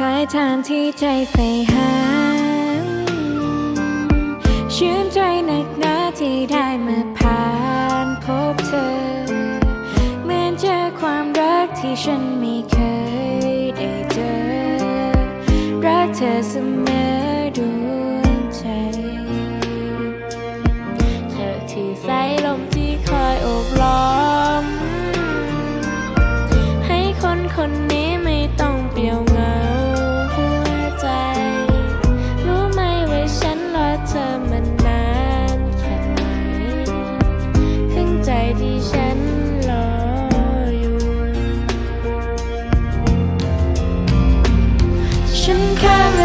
สายทานที่ใจใฝ่หา ชื่นใจหนักหนาที่ได้มาผ่านพบเธอ เหมือนเจอความรักที่ฉันไม่เคยได้เจอ รักเธอเสมอดวงใจ เธอคือสายลมที่คอยโอบล้อม ให้คนคนนี้ไม่ต้องเปลี่ยว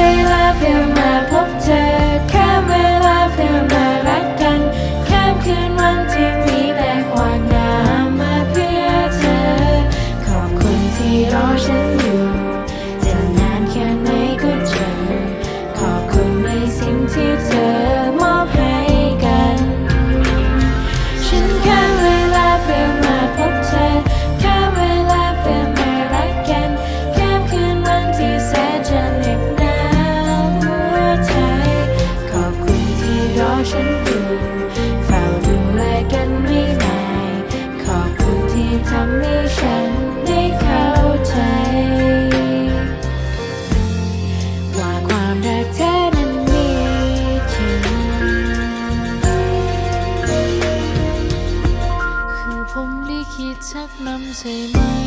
ข้ามเวลาเพื่อมาพบเธอ thác năm dề mây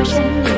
我身边